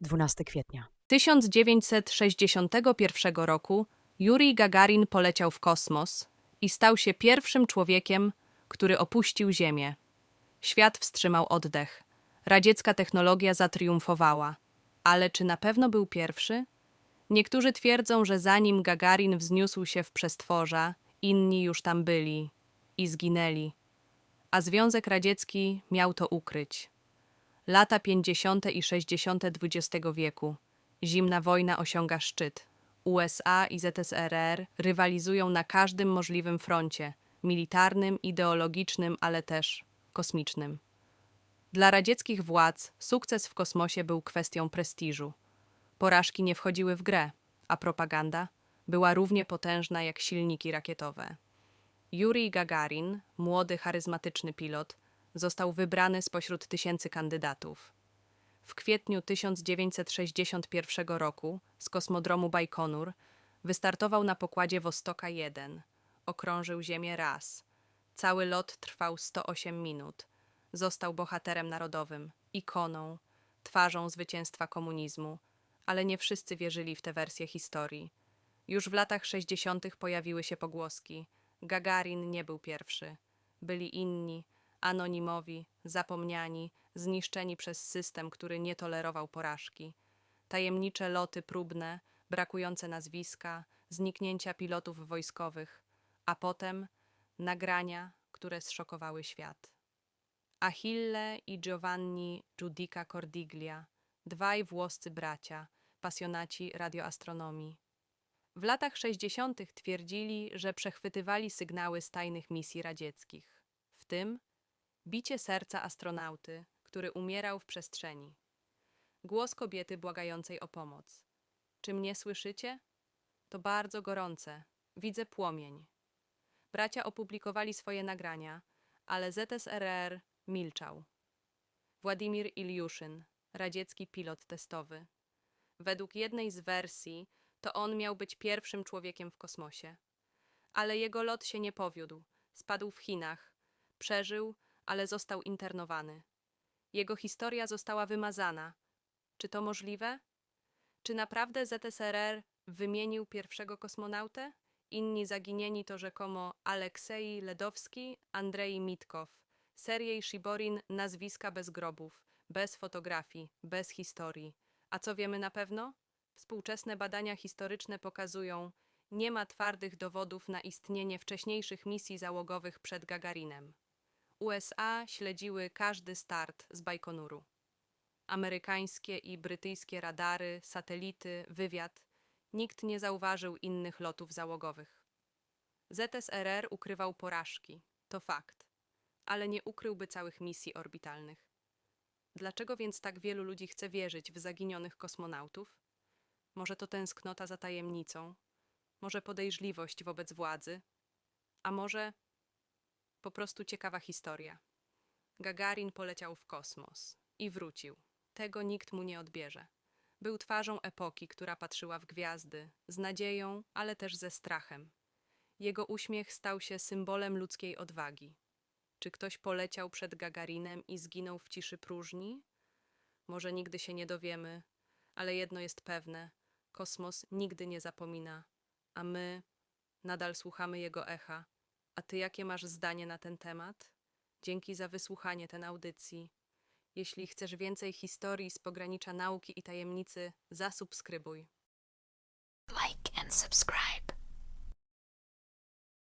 12 kwietnia. 1961 roku Jurij Gagarin poleciał w kosmos i stał się pierwszym człowiekiem, który opuścił Ziemię. Świat wstrzymał oddech. Radziecka technologia zatriumfowała. Ale czy na pewno był pierwszy? Niektórzy twierdzą, że zanim Gagarin wzniósł się w przestworza, inni już tam byli i zginęli. A Związek Radziecki miał to ukryć. Lata 50. i 60. XX wieku. Zimna wojna osiąga szczyt. USA i ZSRR rywalizują na każdym możliwym froncie militarnym, ideologicznym, ale też kosmicznym. Dla radzieckich władz sukces w kosmosie był kwestią prestiżu. Porażki nie wchodziły w grę, a propaganda była równie potężna jak silniki rakietowe. Jurij Gagarin, młody, charyzmatyczny pilot, został wybrany spośród tysięcy kandydatów. W kwietniu 1961 roku z kosmodromu Bajkonur wystartował na pokładzie Wostoka 1. Okrążył Ziemię raz. Cały lot trwał 108 minut. Został bohaterem narodowym, ikoną, twarzą zwycięstwa komunizmu, ale nie wszyscy wierzyli w tę wersję historii. Już w latach 60. pojawiły się pogłoski. Gagarin nie był pierwszy. Byli inni, anonimowi, zapomniani, zniszczeni przez system, który nie tolerował porażki. Tajemnicze loty próbne, brakujące nazwiska, zniknięcia pilotów wojskowych, a potem nagrania, które zszokowały świat. Achille i Giovanni Giudica Cordiglia, dwaj włoscy bracia, pasjonaci radioastronomii. W latach 60. twierdzili, że przechwytywali sygnały z tajnych misji radzieckich, w tym bicie serca astronauty, który umierał w przestrzeni. Głos kobiety błagającej o pomoc. Czy mnie słyszycie? To bardzo gorące. Widzę płomień. Bracia opublikowali swoje nagrania, ale ZSRR milczał. Władimir Iliuszyn, radziecki pilot testowy. Według jednej z wersji, to on miał być pierwszym człowiekiem w kosmosie. Ale jego lot się nie powiódł. Spadł w Chinach. Przeżył, ale został internowany. Jego historia została wymazana. Czy to możliwe? Czy naprawdę ZSRR wymienił pierwszego kosmonautę? Inni zaginieni to rzekomo Aleksej Ledowski, Andrzej Mitkow, Serjej Shiborin, nazwiska bez grobów, bez fotografii, bez historii. A co wiemy na pewno? Współczesne badania historyczne pokazują, nie ma twardych dowodów na istnienie wcześniejszych misji załogowych przed Gagarinem. USA śledziły każdy start z Bajkonuru. Amerykańskie i brytyjskie radary, satelity, wywiad nikt nie zauważył innych lotów załogowych. ZSRR ukrywał porażki, to fakt, ale nie ukryłby całych misji orbitalnych. Dlaczego więc tak wielu ludzi chce wierzyć w zaginionych kosmonautów? Może to tęsknota za tajemnicą, może podejrzliwość wobec władzy, a może po prostu ciekawa historia. Gagarin poleciał w kosmos i wrócił. Tego nikt mu nie odbierze. Był twarzą epoki, która patrzyła w gwiazdy, z nadzieją, ale też ze strachem. Jego uśmiech stał się symbolem ludzkiej odwagi. Czy ktoś poleciał przed Gagarinem i zginął w ciszy próżni? Może nigdy się nie dowiemy, ale jedno jest pewne: kosmos nigdy nie zapomina, a my nadal słuchamy jego echa. A ty jakie masz zdanie na ten temat? Dzięki za wysłuchanie ten audycji. Jeśli chcesz więcej historii z pogranicza nauki i tajemnicy, zasubskrybuj. Like and subscribe.